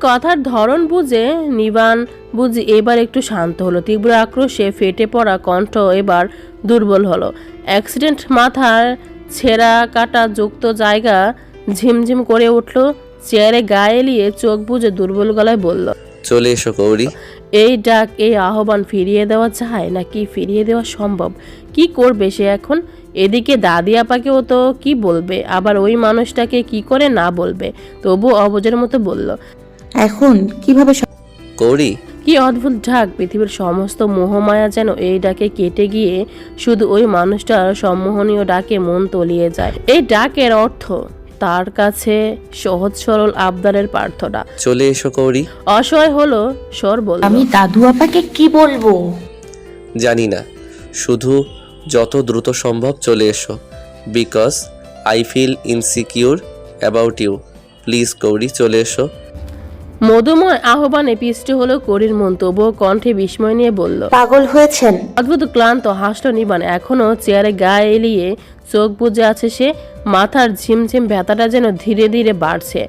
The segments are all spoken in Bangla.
কথার ধরন বুঝে নিবান বুঝি এবার একটু শান্ত হলো। তীব্র আক্রোশে ফেটে পড়া কণ্ঠ এবার দুর্বল হলো। অ্যাক্সিডেন্ট মাথার ছেঁড়া কাটা যুক্ত জায়গা ঝিমঝিম করে উঠল চেয়ারে গায়ে এলিয়ে চোখ বুঝে দুর্বল গলায় বলল চলে এসো কৌরি এই ডাক এই আহ্বান ফিরিয়ে দেওয়া যায় নাকি ফিরিয়ে দেওয়া সম্ভব? কি করবে সে এখন? এদিকে দাদি আপাকেও তো কি বলবে? আবার ওই মানুষটাকে কি করে না বলবে? তবু অবজের মতো বলল এখন কীভাবে কৌরি? কি অদ্ভুত ডাক পৃথিবীর সমস্ত মোহমায়া যেন এই ডাকে কেটে গিয়ে শুধু ওই মানুষটার সম্মোহনীয় ডাকে মন তলিয়ে যায়। এই ডাকের অর্থ তার কাছে সহজ সরল আবদারের প্রার্থনা। চলে এসো কৌরি। অসহায় হলো স্বর বলল আমি দাদু আপাকে কি বলব? জানি না। শুধু যত দ্রুত সম্ভব চলে এসো। Because I feel insecure about you. Please Kouri চলে এসো। মধুময় আহ্বানে পিষ্ট হলো করির মন তবুও কণ্ঠে বিস্ময় নিয়ে বলল পাগল হয়েছেন। অদ্ভুত ক্লান্ত হাসল নিবান এখনও চেয়ারে গায়ে এলিয়ে চোখ বুজে আছে সে মাথার ঝিমঝিম ব্যথাটা যেন ধীরে ধীরে বাড়ছে।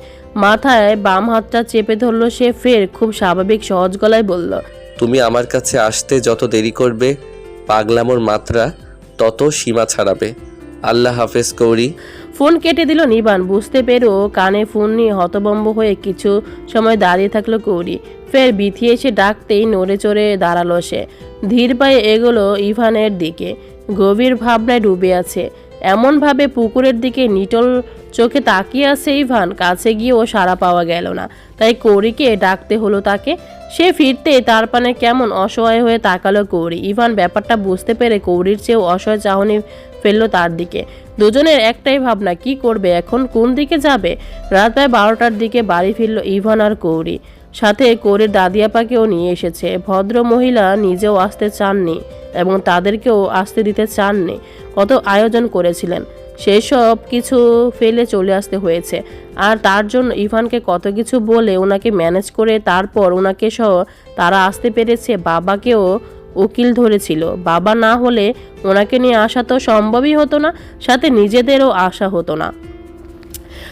মাথায় বাম হাতটা চেপে ধরলো সে ফের খুব স্বাভাবিক সহজ গলায় বলল তুমি আমার কাছে আসতে যত দেরি করবে পাগলামোর মাত্রা তত সীমা ছাড়াবে। আল্লাহ হাফেজ কৌরি। ফোন কেটে দিল নিবান। বুঝতে পেরেও কানে ফোন নিয়ে হতবম্ব হয়ে কিছু সময় দাঁড়িয়ে থাকল কৌরি ফের বিথিয়ে এসে ডাকতেই নড়ে চড়ে দাঁড়াল সে। ধীর পায়ে এগোলো ইভানের দিকে। গভীর ভাবনায় ডুবে আছে। এমনভাবে পুকুরের দিকে নিটল চোখে তাকিয়ে আছে ইভান, কাছে গিয়েও সাড়া পাওয়া গেল না। তাই কৌরিকে ডাকতে হলো তাকে। সে ফিরতে তার পানে কেমন অসহায় হয়ে তাকালো কৌরি। ইভান ব্যাপারটা বুঝতে পেরে কৌরির চেয়েও অসহায় চাহনি ফেলল তার দিকে। দুজনের একটাই ভাবনা, কি করবে, এখন কোন দিকে যাবে? রাত প্রায় বারোটার দিকে বাড়ি ফিরল ইভান আর কৌরি। সাথে কৌরির দাদিয়াপাকেও নিয়ে এসেছে। ভদ্র মহিলা নিজেও আসতে চাননি। এবং তাদেরকেও আসতে দিতে চাননি। কত আয়োজন করেছিলেন। সেই সব কিছু ফেলে চলে আসতে হয়েছে। আর তার জন্য ইভানকে কত কিছু বলে ওনাকে ম্যানেজ করে তারপর ওনাকে সহ তারা আসতে পেরেছে। বাবাকেও উকিল ধরেছিল। বাবা না হলে ওনাকে নিয়ে আসা তো সম্ভবই হতো না, সাথে নিজেদেরও আসা হতো না।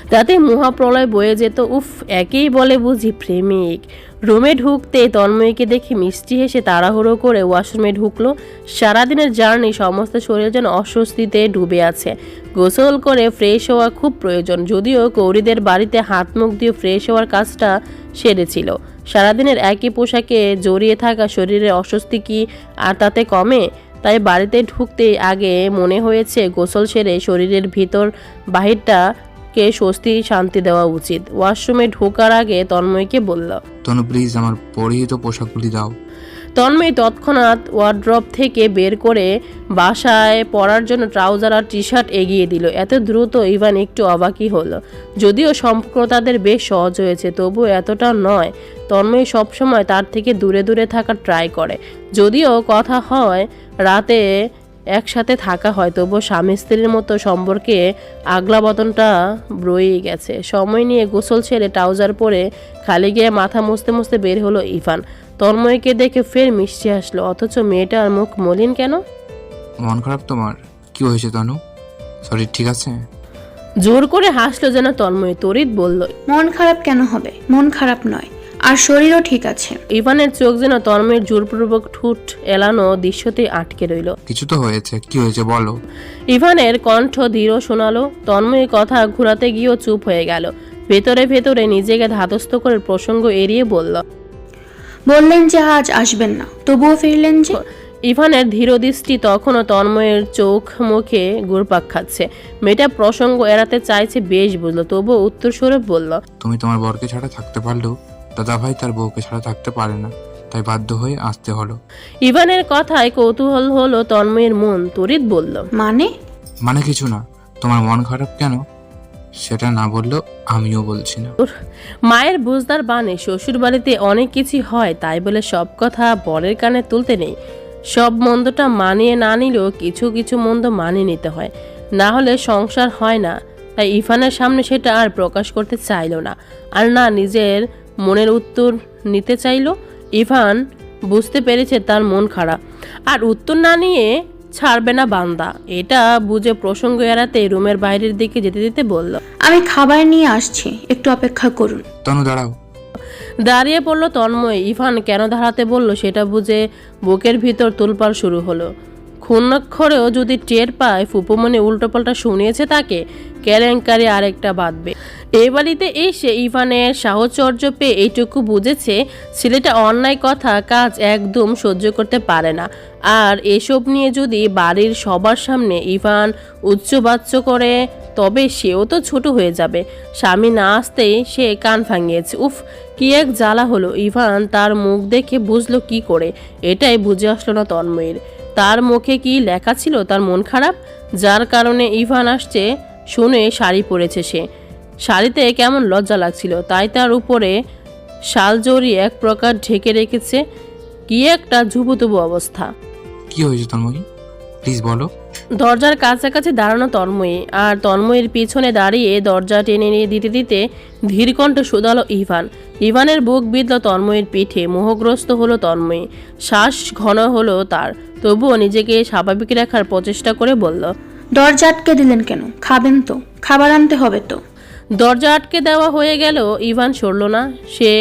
তাতে মহাপ্রলয় বয়ে যেত, উফ, একেই বলে বুঝি প্রেমিক। রুমে ঢুকতে তন্ময়কে দেখে মিষ্টি হেসে তাড়াহুড়ো করে ওয়াশরুমে ঢুকলো। সারাদিনের জার্নি সমস্ত শরীর যেন অস্বস্তিতে ডুবে আছে। গোসল করে ফ্রেশ হওয়া খুব প্রয়োজন, যদিও কৌরিদের বাড়িতে হাত মুখ দিয়ে ফ্রেশ হওয়ার কাজটা সেরেছিল। সারাদিনের একই পোশাকে জড়িয়ে থাকা শরীরের অস্বস্তি কি আর তাতে কমে? তাই বাড়িতে ঢুকতে আগে মনে হয়েছে গোসল সেরে শরীরের ভিতর বাহিরটা কে স্বস্তি শান্তি দেওয়া উচিত। ওয়াশরুমে ঢোকার আগে তন্ময়কে বলল তনু প্লিজ আমার পরিহিত পোশাকগুলি দাও। তন্ময় তৎক্ষণাৎ ওয়ার্ড্রপ থেকে বের করে বাসায় পরার জন্য ট্রাউজার আর টি শার্ট এগিয়ে দিল। এত দ্রুত ইভান একটু অবাকই হলো। যদিও সম্পর্ক তাদের বেশ সহজ হয়েছে তবু এতটা নয়। তন্ময় সবসময় তার থেকে দূরে দূরে থাকার ট্রাই করে। যদিও কথা হয় রাতে একসাথে থাকা হয় তবু স্বামী স্ত্রীর মতো সম্পর্কে আগলা বতনটা রয়েই গেছে। সময় নিয়ে গোসল ছেড়ে ট্রাউজার পরে খালি গিয়ে মাথা মুছতে মুছতে বের হলো ইফান তন্ময়কে দেখে ফের মিষ্টি আসলো অথচ মেয়েটার মুখ মলিন কেন? মন খারাপ তোমার? কি হয়েছে তনু? সরি ঠিক আছে? জোর করে হাসলো যেন তন্ময় তরিত বলল মন খারাপ কেন হবে? মন খারাপ নয়। আর শরীরও ঠিক আছে। ইভানের চোখ যেন তন্ময়ের জোরপূর্বক ঠুট এলানো দৃশ্যতে আটকে রইল। কিছু তো হয়েছে কি হয়েছে বলো? ইভানের কণ্ঠ ধীর শোনালো তন্ময় কথা ঘুরাতে গিয়েও চুপ হয়ে গেল। ভেতরে ভেতরে নিজেকে ধাতস্থ করে প্রসঙ্গ এড়িয়ে বলল বললেন যে আজ আসবেন না তবুও ফিরলেন যে? ইভানের ধীরদৃষ্টি তখনও তন্ময়ের চোখ মুখে ঘুরপাক খাচ্ছে। মেয়েটা প্রসঙ্গ এড়াতে চাইছে বেশ বুঝলো তবুও উত্তরস্বরূপ বলল তুমি তোমার বরকে ছাড়া থাকতে পারলেও দাদা ভাই তার বউকে ছাড়া থাকতে পারে না তাই বাধ্য হয়ে আসতে হলো। ইভানের কথায় কৌতূহল হলো তন্ময়ের মন তরিত বলল মানে? মানে কিছু না তোমার মন খারাপ কেন? সেটা না বললেও আমিও বলছি না। মায়ের বুঝদার বানে শ্বশুর বাড়িতে অনেক কিছু হয় তাই বলে সব কথা বরের কানে তুলতে নেই। সব মন্দটা মানিয়ে না নিলেও কিছু কিছু মন্দ মানিয়ে নিতে হয় না হলে সংসার হয় না। তাই ইফানের সামনে সেটা আর প্রকাশ করতে চাইলো না আর না নিজের মনের উত্তর নিতে চাইলো। ইভান বুঝতে পেরেছে তার মন খারাপ। আর উত্তর না নিয়ে ছাড়বে না বান্দা। এটা বুঝে প্রসঙ্গ এড়াতে রুমের বাইরের দিকে যেতে যেতে বলল আমি খাবার নিয়ে আসছি একটু অপেক্ষা করুন। তনু দাঁড়াও। দাঁড়িয়ে পড়ল তন্ময়। ইভান কেন দাঁড়াতে বলল সেটা বুঝে বুকের ভিতর তুলপাল শুরু হলো। ক্ষুণ্ণাক্ষরেও যদি টের পায় ফুপুমনি উল্টোপাল্টা শুনিয়েছে তাকে। কেলেঙ্কারি আরেকটা বাঁধবে। এ বাড়িতে এসে ইভানের সাহচর্য পেয়ে এইটুকু বুঝেছে, ছেলেটা অন্যায় কথা কাজ একদম সহ্য করতে পারে না। আর এসব নিয়ে যদি বাড়ির সবার সামনে ইভান উচ্চবাচ্য করে, তবে সেও তো ছোট হয়ে যাবে। স্বামী না আসতেই সে কান ভাঙিয়েছে। উফ, কি এক জ্বালা হলো। ইভান তার মুখ দেখে বুঝলো কি করে। এটাই বুঝে আসলো না তন্ময়ের। তার মুখে কি লেখা ছিল তার মন খারাপ? যার কারণে ইভান আসছে শুনে শাড়ি পরেছে সে। শাড়িতে কেমন লজ্জা লাগছিল, তাই তার উপরে শাল জড়ি এক প্রকার ঢেকে রেখেছে। কি একটা ঝুবুতুবু অবস্থা। কি হয়েছে তন্ময়ী? প্লিজ বলো। দরজার কাছাকাছি দাঁড়ানো তন্ময়ী আর তন্ময়ের পিছনে দাঁড়িয়ে দরজা টেনে নিয়ে দিতে দিতে ধীরকণ্ঠ শুধালো ইভান। ইভানের বুক বিঁধল তন্ময়ের পিঠে মোহগ্রস্ত হলো তন্ময়ী। শ্বাস ঘন হলো তার তবুও নিজেকে স্বাভাবিক রাখার প্রচেষ্টা করে বলল দরজা আটকে দিলেন কেন? খাবেন তো খাবার আনতে হবে তো। দরজা আটকে দেওয়া হয়ে গেল ইভান সরল না সে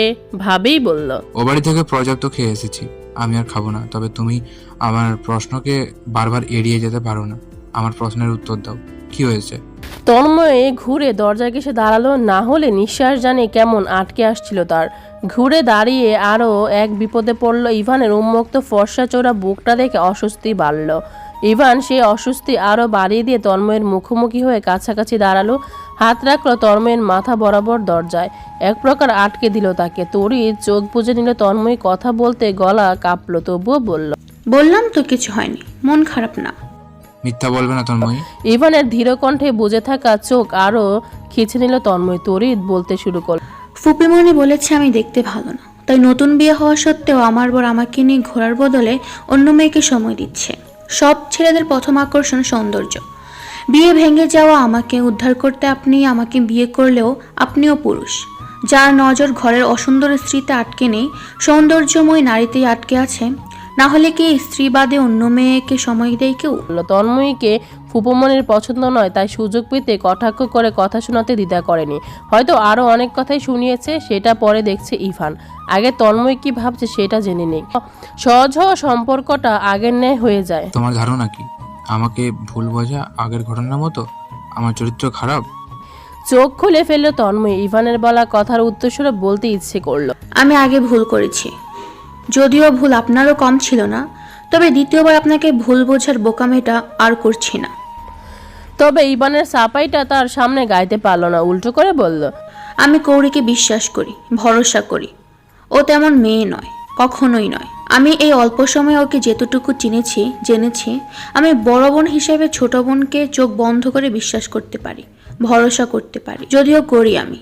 ভাবেই বলল ও বাড়ি থেকে পর্যাপ্ত খেয়ে এসেছি। আমি আর খাব না। তবে তুমি আমার প্রশ্নকে বারবার এড়িয়ে যেতে পারো না। আমার প্রশ্নের উত্তর দাও। কি হয়েছে? তন্ময়ে ঘুরে দরজায় ঘেসে দাঁড়াল, না হলে নিঃশ্বাস জানে কেমন আটকে আসছিল তার। ঘুরে দাঁড়িয়ে আরও এক বিপদে পড়ল ইভানের উন্মুক্ত ফর্সা চোরা বুকটা দেখে অস্বস্তি বাড়ল। ইভান সেই অস্বস্তি আরও বাড়িয়ে দিয়ে তন্ময়ের মুখোমুখি হয়ে কাছাকাছি দাঁড়াল। হাত রাখল তন্ময়ের মাথা বরাবর দরজায়। এক প্রকার আটকে দিল তাকে। তরি চোখ বুজে নিল তন্ময় কথা বলতে গলা কাঁপলো তবুও বলল বললাম তো কিছু হয়নি মন খারাপ না। মিথ্যা বলবে না তন্ময়ী। ইভানের ধীর কণ্ঠে বুঝে থাকা চোখ আরও খিচে নিল তন্ময়। তরিত বলতে শুরু করল ফুপিমণি বলেছে আমি দেখতে ভালো না তাই নতুন বিয়ে হওয়া সত্ত্বেও আমার বর আমাকে নিয়ে ঘোরার বদলে অন্য মেয়েকে সময় দিচ্ছে। সব ছেলেদের প্রথম আকর্ষণ সৌন্দর্য। বিয়ে ভেঙে যাওয়া আমাকে উদ্ধার করতে আপনি আমাকে বিয়ে করলেও আপনিও পুরুষ। যার নজর ঘরের অসুন্দর স্ত্রীতে আটকে নেই, সৌন্দর্যময় নারীতেই আটকে আছে না হলে কি স্ত্রী বাদে অন্য মেয়েকে সময় দেয় কেউ? তন্ময়ীকে ফুপমনির পছন্দ নয় তাই সুযোগ পেতে কটাক্ষ করে কথা শোনাতে দ্বিধা করেনি। হয়তো আরও অনেক কথাই শুনিয়েছে সেটা পরে দেখছে ইভান। আগে তন্ময় কি ভাবছে সেটা জেনে নেই। সহজ হওয়া সম্পর্কটা আগের ন্যায় হয়ে যায়। তোমার ধারণা কি? আমাকে ভুল বোঝা আগের ঘটনার মতো? আমার চরিত্র খারাপ? চোখ খুলে ফেলল তন্ময়। ইভানের বলা কথার উত্তরস্বরে বলতে ইচ্ছে করল। আমি আগে ভুল করেছি। যদিও ভুল আপনারও কম ছিল না তবে দ্বিতীয়বার আপনাকে ভুল বোঝার বোকামেটা আর করছি না। তবে ইবানের সাপাইটা তার সামনে গাইতে পারল না উল্টো করে বলল আমি কৌরিকে বিশ্বাস করি ভরসা করি। ও তেমন মেয়ে নয় কখনোই নয়। আমি এই অল্প সময়ে ওকে যেতটুকু চিনেছি জেনেছি আমি বড় বোন হিসেবে ছোট বোনকে চোখ বন্ধ করে বিশ্বাস করতে পারি ভরসা করতে পারি যদিও করি আমি।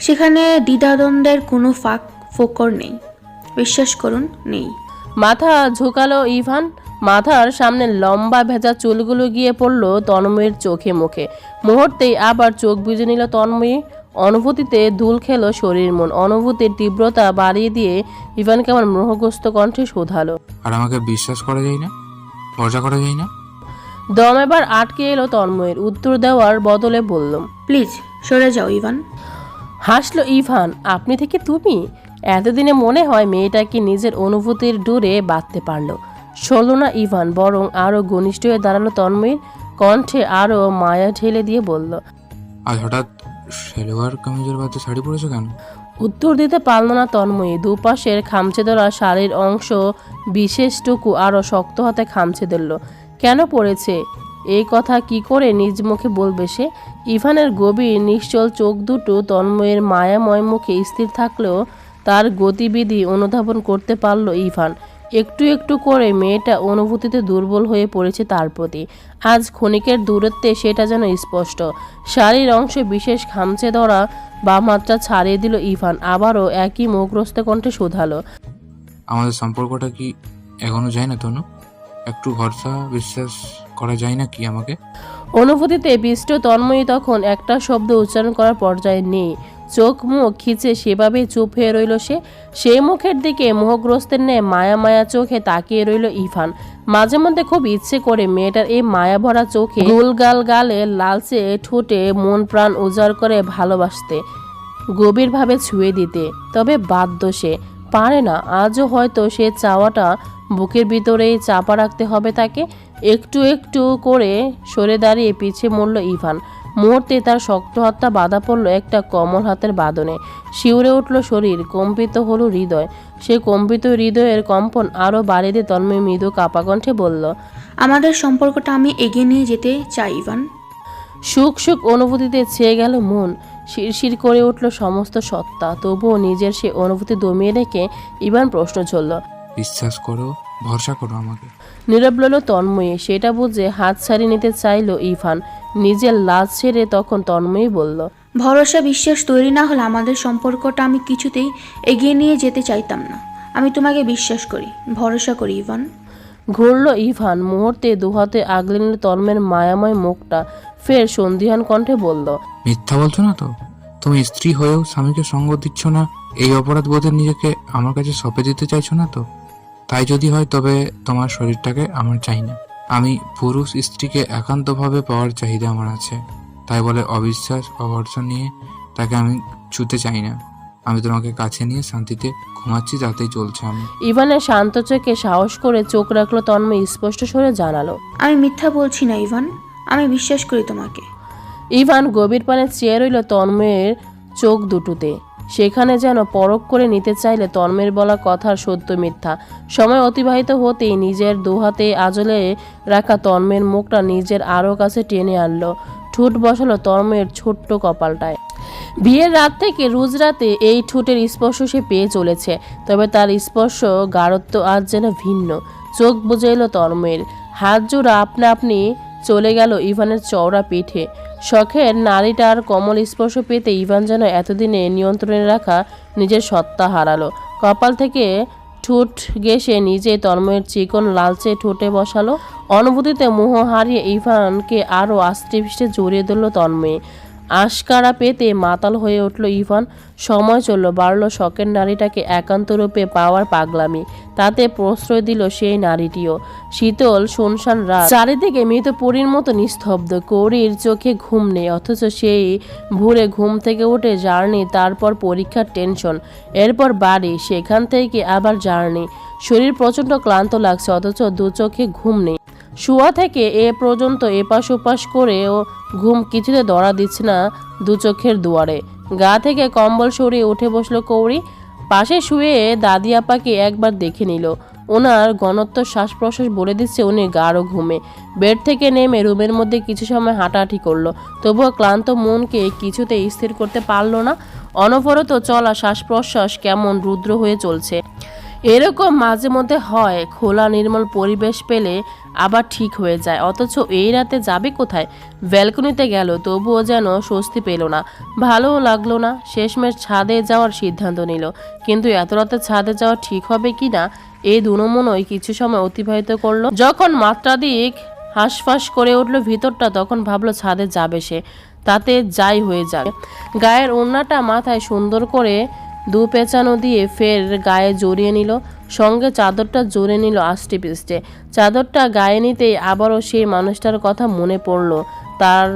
সেখানে দ্বিধাদ্বন্দ্বের কোনো ফাঁক ফোকর নেই। বিশ্বাস করুন নেই। মাথা ঝুঁকালো ইভান। মাথার সামনে লম্বা ভেজা চুলগুলো গিয়ে পড়ল তন্ময়ের চোখে মুখে। মুহূর্তেই আবার চোখ বুজে নিল তন্ময়ী। অনুভূতিতে ধুল খেলো শরীর মন। অনুভূতির তীব্রতা বাড়িয়ে দিয়ে ইভান কেমন মোহগ্রস্ত কণ্ঠে শোধালো। আর আমাকে বিশ্বাস করা যায় না? ভরসা করা যায় না? দম এবার আটকে এলো তন্ময়ের। উত্তর দেওয়ার বদলে বললাম প্লিজ সরে যাও ইভান। হাসলো ইভান আপনি থেকে তুমি? এতদিনে মনে হয় মেয়েটাকে নিজের অনুভূতির ডোরে বাঁধতে পারল। সরল না ইভান বরং আরও ঘনিষ্ঠ হয়ে দাঁড়াল তন্ময়ের কণ্ঠে আরও মায়া ঢেলে দিয়ে বলল আজ হঠাৎ সেলোয়ার কামিজের বাদে শাড়ি পরেছো কেন? উত্তর দিতে পারল না তন্ময়ী। দুপাশের খামচে ধরা শাড়ির অংশ বিশেষটুকু আরও শক্ত হাতে খামচে ধরল। কেন পড়েছে এই কথা কি করে নিজ মুখে বলবে সে? ইভানের গভীর নিশ্চল চোখ দুটো তন্ময়ের মায়াময় মুখে স্থির থাকলেও তার গতিবিধি অনুধাবন করতে পারল ইভান একটু একটু করে মেয়েটা অনুভূতিতে দুর্বল হয়ে পড়েছে তার প্রতি। আজ ক্ষণিকের দূরত্বে সেটা যেন স্পষ্ট। শাড়ির অংশে বিশেষ খামচে ধরা বাম হাতটা ছাড়িয়ে দিল ইভান আবারও একই মুখগ্রস্ত কণ্ঠে শোধালো। আমাদের সম্পর্কটা কি এখনও যায় না তনু? একটু ভরসা, বিশ্বাস করা যায় না কি আমাকে? অনুভূতিতে বিষ্ট তন্ময়ী তখন একটা শব্দ উচ্চারণ করার পর্যায়ে নেই। চোখ মুখ খিচে সেভাবেই চুপ হয়ে রইল সে। সেই মুখের দিকে মোহগ্রস্তের ন্যায় মায়া মায়া চোখে তাকিয়ে রইল ইভান মাঝে মধ্যে খুব ইচ্ছে করে মেয়েটার এই মায়া ভরা চোখে গুলগাল গালে লালচে ঠোঁটে মন প্রাণ উজাড় করে ভালোবাসতে, গভীরভাবে ছুঁয়ে দিতে। তবে বাধ্য সে। পারে না, আজও হয়তো সে চাওয়াটা বুকের ভিতরেই চাপা রাখতে হবে তাকে। একটু একটু করে সরে দাঁড়িয়ে পিছিয়ে মরল ইভান। মুহূর্তে তার শক্ত হাতটা বাধা পড়ল একটা কমল হাতের বাদনে শিউরে উঠল শরীর কম্পিত হলো হৃদয়। সে কম্পিত হৃদয়ের কম্পন আরও বাড়িতে দিয়ে তন্ময় মৃদু কাপা কণ্ঠে বলল আমাদের সম্পর্কটা আমি এগিয়ে নিয়ে যেতে চাই ইভান। সুখ সুখ অনুভূতিতে ছেয়ে গেল মন। শিরশির করে উঠল সমস্ত সত্তা। তবুও নিজের সে অনুভূতি দমিয়ে রেখে ইভান প্রশ্ন চলল বিশ্বাস করো ভরসা করো আমাকে নীরব তন্ময়ী। সেটা বুঝে হাত ছাড়িয়ে নিতে চাইল ইভান নিজের লাজ ছেড়ে তখন তন্ময়ী বলল ভরসা বিশ্বাস তৈরি না হলে আমাদের সম্পর্কটা আমি কিছুতেই এগিয়ে নিয়ে যেতে চাইতাম না। আমি তোমাকে বিশ্বাস করি ভরসা করি ইভান ঘুরল ইভান মুহূর্তে দুহাতে আগলে নিল তন্মের মায়াময় মুখটা। ফের সন্ধিহান কণ্ঠে বলল মিথ্যা বলছো না তো? তুমি স্ত্রী হয়েও স্বামীকে সঙ্গ দিচ্ছ না? এই অপরাধ বোধে নিজেকে আমার কাছে সঁপে দিতে চাইছো না তো? তাই যদি হয় তবে তোমার শরীরটাকে আমার চাই না। আমি পুরুষ স্ত্রীকে একান্তভাবে পাওয়ার চাহিদা আমার আছে। তাই বলে অবিশ্বাস অবর্ষণ নিয়ে তাকে আমি ছুতে চাই না। আমি তোমাকে কাছে নিয়ে শান্তিতে ঘুমাচ্ছি তাতেই চলছে আমি। ইভানের শান্ত চোখে সাহস করে চোখ রাখল তন্ময় স্পষ্ট স্বরে জানালো। আমি মিথ্যা বলছি না ইভান। আমি বিশ্বাস করি তোমাকে। ইভান গভীর পানে চেয়ে রইল তন্ময়ের চোখ দুটোতে। সেখানে যেন পরখ করে নিতে চাইলে তন্ময়ের বলা কথার সত্য মিথ্যা। সময় অতিবাহিত হতেই নিজের দুহাতে আজলে রাখা তন্ময়ের মুখটা নিজের আরও কাছে টেনে আনলো। ঠোঁট বসালো তন্ময়ের ছোট্ট কপালটায়। বিয়ের রাত থেকে রোজ রাতে এই ঠোঁটের স্পর্শ সে পেয়ে চলেছে, তবে তার স্পর্শ গাঢ়ত্ব আজ যেন ভিন্ন। চোখ বুঝে এলো তন্ময়ের। হাত জোড়া আপনা আপনি চলে গেল ইভানের চওড়া পিঠে। শখের নারীটার কমল স্পর্শ পেতে ইভান যেন এতদিনে নিয়ন্ত্রণে রাখা নিজের সত্তা হারালো। কপাল থেকে ঠোঁট গেসে নিজে তন্ময়ের চিকন লালচে ঠোঁটে বসালো। অনুভূতিতে মোহ হারিয়ে ইভানকে আরও আস্তে পিষ্টে জড়িয়ে ধরল তন্ময়ে। আশকারা পেতে মাতাল হয়ে উঠল ইভান। সময় চলল, বাড়ল শখের নারীটাকে একান্ত রূপে পাওয়ার পাগলামি। তাতে প্রশ্রয় দিল সেই নারীটিও। শীতল, শুনশান রাত। চারিদিকে মৃত পরীর মতো নিস্তব্ধ। কৌরির চোখে ঘুম নেই, অথচ সেই ভোরে ঘুম থেকে উঠে জার্নি, তারপর পরীক্ষার টেনশন। এরপর বাড়ি, সেখান থেকে আবার জার্নি। শরীর প্রচণ্ড ক্লান্ত লাগছে, অথচ দু চোখে ঘুম নেই। শুয়া থেকে এ পর্যন্ত এপাশ ওপাশ করেও ঘুম কিছুতে ধরা দিচ্ছে না দু চোখের দুয়ারে। গা থেকে কম্বল সরিয়ে উঠে বসল কৌরি পাশে শুয়ে দাদি আপাকে একবার দেখে নিল। ওনার ঘনত্ব শ্বাস প্রশ্বাস বলে দিচ্ছে উনি গাঢ় ঘুমে। বেড থেকে নেমে রুমের মধ্যে কিছু সময় হাঁটাহাঁটি করল। তবুও ক্লান্ত মনকে কিছুতে স্থির করতে পারল না। অনবরত চলা শ্বাস প্রশ্বাস কেমন রুদ্র হয়ে চলছে। এরকম মাঝে মধ্যে হয়, খোলা নির্মল পরিবেশ পেলে আবার ঠিক হয়ে যায়। অথচ এই রাতে যাবে কোথায়? ব্যালকনিতে গেল, তবুও যেন স্বস্তি পেল না। ভালোও লাগল না, শেষমেশ ছাদে যাওয়ার সিদ্ধান্ত নিল। কিন্তু এত রাতে ছাদে যাওয়া ঠিক হবে কি না এই দুনমনই কিছু সময় অতিবাহিত করল। যখন মাত্রাধিক হাঁসফাঁস করে উঠল ভিতরটা, তখন ভাবলো ছাদে যাবে সে। তাতে যাই হয়ে যাবে গায়ের ওড়নাটা মাথায় সুন্দর করে দু পেঁচানো দিয়ে ফের গায়ে জড়িয়ে নিল। সঙ্গে চাদরটা জড়ে নিল আষ্টে পিষ্টে চাদরটা গায়ে নিতেই আবারও সেই মানুষটার কথা মনে পড়ল তার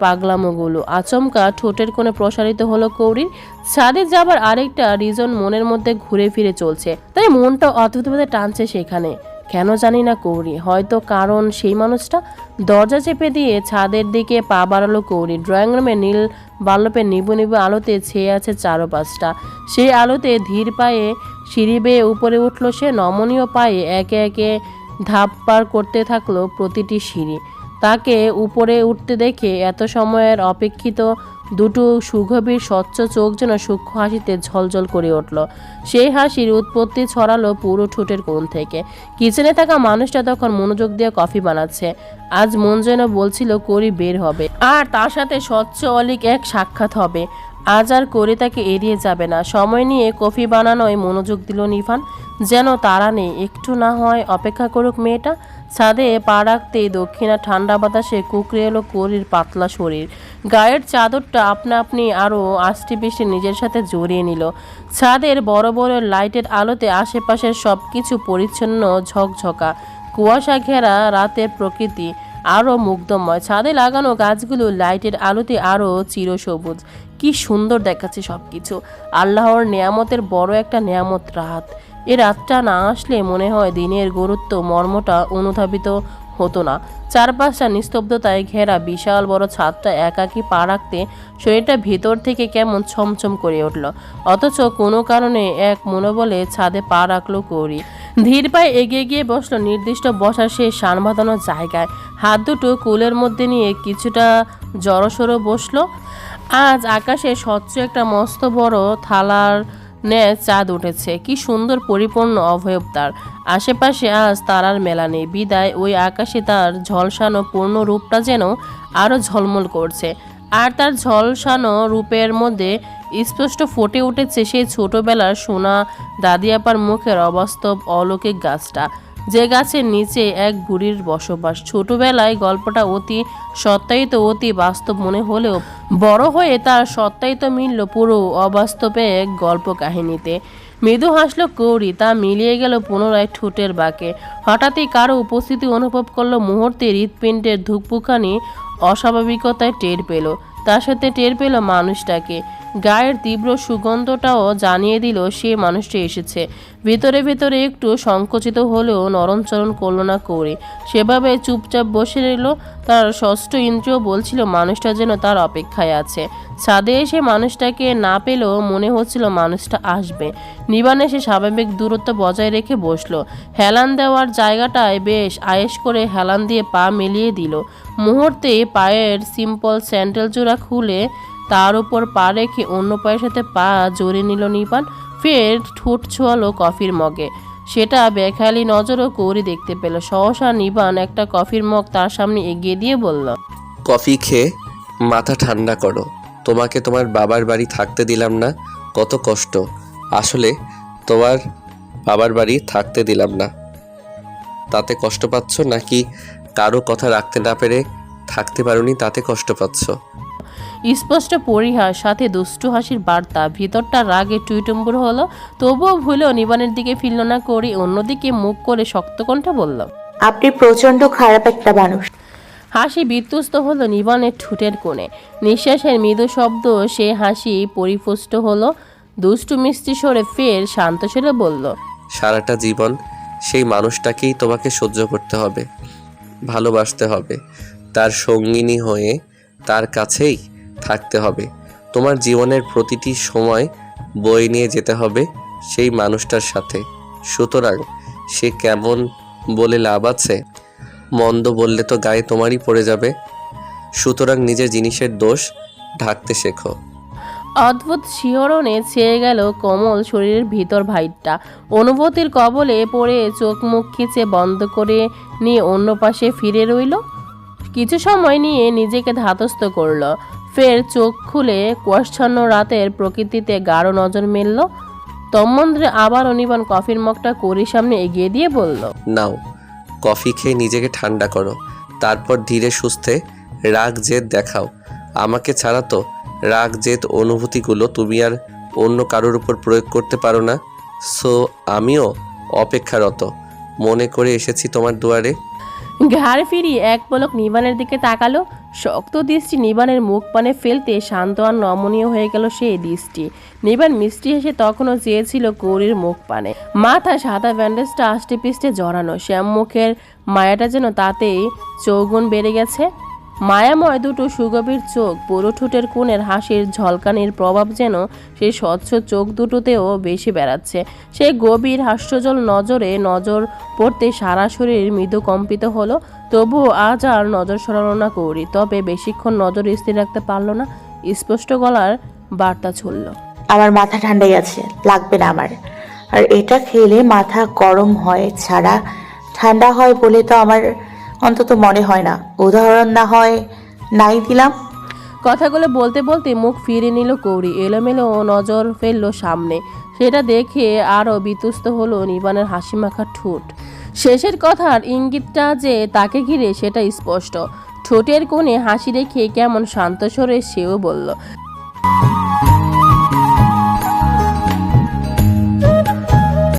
পাগলামোগুলো। আচমকা ঠোঁটের কোণে প্রসারিত হলো কৌরির। ছাদে যাবার আরেকটা রিজন মনের মধ্যে ঘুরে ফিরে চলছে। তাই মনটা অদ্ভুতভাবে টানছে সেখানে। কেন জানি না কৌরি। হয়তো কারণ সেই মানুষটা দরজা চেপে দিয়ে ছাদের দিকে পা বাড়ালো কৌরি। ড্রয়িং রুমে নীল বাল্লপে নিবু নিবু আলোতে ছেয়ে আছে চারোপাশটা। সেই আলোতে ধীর পায়ে সিঁড়ি বেয়ে উপরে উঠল সে, নমনীয় পায়ে একে একে ধাপ পার করতে থাকল প্রতিটি সিঁড়ি। তাকে উপরে উঠতে দেখে এত সময়ের অপেক্ষিত দুটো সুগভীর স্বচ্ছ চোখ যেন সূক্ষ্ম হাসিতে ঝলঝল করে উঠল। সেই হাসির উৎপত্তি ছড়ালো পুরো ঠোঁটের কোণ থেকে। কিচেনে থাকা মানুষটা তখন মনোযোগ দিয়ে কফি বানাচ্ছে। আজ মন যেন বলছিল, করি, বের হবে। আর তার সাথে স্বচ্ছ অলিক এক সাক্ষাৎ হবে। আজ আর করে তাকে এড়িয়ে যাবে না। সময় নিয়ে কফি বানানোয় মনোযোগ দিল নিফান। যেন তারা নেই। একটু না হয় অপেক্ষা করুক মেয়েটা। ছাদে পা রাখতেই দক্ষিণা ঠান্ডা বাতাসে কুকড়ে এলো করির পাতলা শরীর। গায়ের চাদরটা আপনা আপনি আরও আষ্টি পিষ্টে নিজের সাথে জড়িয়ে নিল। ছাদের বড় বড় লাইটের আলোতে আশেপাশের সব কিছু পরিচ্ছন্ন ঝকঝকা। কুয়াশা ঘেরা রাতের প্রকৃতি আরও মুগ্ধময়। ছাদে লাগানো গাছগুলো লাইটের আলোতে আরও চিরসবুজ। কি সুন্দর দেখাচ্ছে সব কিছু আল্লাহর নেয়ামতের বড় একটা নেয়ামত রাত। এ রাতটা না আসলে মনে হয় দিনের গুরুত্ব মর্মটা অনুধাবিত হতো না। চারপাশটা নিস্তব্ধতায় ঘেরা বিশাল বড় ছাদটা একাকি পা রাখতে শরীরটা ভিতর থেকে কেমন ছমছম করে উঠল। অথচ কোনো কারণে এক মনোবলে ছাদে পা রাখল কৌরি। ধীর পায়ে এগিয়ে গিয়ে বসল নির্দিষ্ট বসার সেই সান বাঁধানো জায়গায়। হাত দুটো কুলের মধ্যে নিয়ে কিছুটা জড়সড়ো বসল। আজ আকাশে স্বচ্ছ একটা মস্ত বড় থালার ন্যায় চাঁদ উঠেছে। কি সুন্দর পরিপূর্ণ অভয়ব তার। আশেপাশে আজ তারার মেলা নেই। বিদায়, ওই আকাশে তার ঝলসানো পূর্ণ রূপটা যেন আরও ঝলমল করছে। আর তার ঝলসানো রূপের মধ্যে স্পষ্ট ফুটে উঠেছে সেই ছোটবেলার সোনা দাদিয়াপার মুখের অবাস্তব অলৌকিক গাছটা। যে গাছের নিচে এক বুড়ির বসবাস। ছোটবেলায় গল্পটা অতি সত্যায়িত, অতি বাস্তব মনে হলেও বড় হয়ে তার সত্যায়িত মিলল পুরো অবাস্তবে এক গল্প কাহিনীতে মৃদু হাসল কৌরি তা মিলিয়ে গেল পুনরায় ঠোঁটের বাঁকে। হঠাৎই কারও উপস্থিতি অনুভব করল মুহূর্তে হৃৎপিণ্ডের ধুকপুকানি অস্বাভাবিকতায় টের পেল। তার সাথে টের পেল মানুষটাকে। গায়ের তীব্র সুগন্ধটাও জানিয়ে দিল সে মানুষটি এসেছে। ভিতরে ভিতরে একটু সংকুচিত হলেও নরমচরণ করল না করে। সেভাবে চুপচাপ বসে রইল। তার ষষ্ঠ ইন্দ্রিয় বলছিল, মানুষটা যেন তার অপেক্ষায় আছে। ছাদে এসে মানুষটাকে না পেলেও মনে হচ্ছিল মানুষটা আসবে। নিবান এসে স্বাভাবিক দূরত্ব বজায় রেখে বসল। হেলান দেওয়ার জায়গাটায় বেশ আয়েস করে হেলান দিয়ে পা মিলিয়ে দিল। মুহূর্তে পায়ের সিম্পল স্যান্ডেল জোড়া খুলে তার উপর পা রেখে অন্য পায়ের সাথে পা জড়িয়ে নিল নিপান ফের ঠোঁট ছোয়ালো কফির মগে। সেটা বেখালি নজরও কৌরি দেখতে পেল। সহসা নিবান একটা কফির মগ তার সামনে এগিয়ে দিয়ে বলল, কফি খেয়ে মাথা ঠান্ডা করো। তোমাকে তোমার বাবার বাড়ি থাকতে দিলাম না, কত কষ্ট। আসলে তোমার বাবার বাড়ি থাকতে দিলাম না। তাতে কষ্ট পাচ্ছ নাকি কারও কথা রাখতে না পেরে থাকতে পারোনি, তাতে কষ্ট পাচ্ছ? স্পষ্ট পরিহাস সাথে দুষ্টু হাসির বার্তা। ভিতরটা রাগে টুইটুম্বুর হলো তবুও ভুলেও নিবানের দিকে ফিরল না করে অন্যদিকে মুখ করে শক্ত কণ্ঠে বলল আপনি প্রচণ্ড খারাপ একটা মানুষ। হাসি বিধ্বস্ত হলো নিবানের ঠুটের কোণে। নিঃশ্বাসের মৃদু শব্দ সে হাসি পরিপুষ্ট হলো। দুষ্টু মিষ্টি সরে ফের শান্ত স্বরে বলল সারাটা জীবন সেই মানুষটাকেই তোমাকে সহ্য করতে হবে ভালোবাসতে হবে। তার সঙ্গিনী হয়ে তার কাছেই থাকতে হবে। তোমার জীবনের প্রতিটি সময় বয়ে নিয়ে যেতে হবে সেই মানুষটার সাথে। সুতরাং সে কেমন বলে লাভ আছে? মন্দ বললে তো গায়ে তোমারই পড়ে যাবে। সুতরাং নিজের জিনিসের দোষ ঢাকতে শেখো। অদ্ভুত শিহরণে ছেয়ে গেল কোমল শরীরের ভিতর ভাইটটা অনুভূতির কবলে পড়ে চোখ মুখ খিচে বন্ধ করে নিয়ে অন্য পাশে ফিরে রইল। কিছু সময় নিয়ে নিজেকে ধাতস্থ করল। ফের চোখ খুলে কুয়াশাচ্ছন্ন রাতের প্রকৃতিতে গাঢ় নজর মেলল। তন্মন্ত্রে আবার অনিবান কফির মগটা করির সামনে এগিয়ে দিয়ে বলল, নাও, কফি খেয়ে নিজেকে ঠান্ডা করো। তারপর ধীরে সুস্থে রাগ জেদ দেখাও। আমাকে ছাড়া তো রাগ জেদ অনুভূতিগুলো তুমি আর অন্য কারোর উপর প্রয়োগ করতে পারো না। সো, আমিও অপেক্ষারত। মনে করে এসেছি তোমার দুয়ারে। ঘাড় ফিরিয়ে এক পলক নিবানের দিকে তাকালো। শক্ত দৃষ্টি নিবানের মুখ পানে ফেলতে শান্ত আর নমনীয় হয়ে গেল সেই দৃষ্টি। নিবান মিষ্টি হেসে তখনও চেয়েছিল কৌরির মুখ পানে। মাথা সাদা ব্যান্ডেজটা আষ্টে পিষ্টে জড়ানো। শ্যাম মুখের মায়াটা যেন তাতেই চৌগুণ বেড়ে গেছে। মায়াময় দুটো সুগভীর চোখ, পুরো ঠোঁটের কোণের হাসির ঝলকানির প্রভাব যেন সেই স্বচ্ছ চোখ দুটোতেও বেশি বেড়াচ্ছে। সেই গভীর হাস্যজল নজরে নজর পড়তে সারা শরীর মৃদু কম্পিত হলো। তবুও আজ আর নজর সরানো না কৌরি তবে বেশিক্ষণ নজর স্থির রাখতে পারল না। স্পষ্ট গলার বার্তা ছুড়ল। আমার মাথা ঠান্ডা গেছে লাগবে না আমার। আর এটা খেলে মাথা গরম হয়, ছাড়া ঠান্ডা হয় বলে তো আমার অন্তত মনে হয় না। উদাহরণ না হয় নাই দিলাম। কথাগুলো বলতে বলতে মুখ ফিরে নিল কৌরি এলোমেলো ও নজর ফেলল সামনে। সেটা দেখে আরও বিতুস্ত হলো নিবানের হাসি মাখা ঠোঁট। শেষের কথার ইঙ্গিতটা যে তাকে ঘিরে সেটা স্পষ্ট। ঠোঁটের কোণে হাসি রেখে কেমন শান্ত স্বরে সেও বলল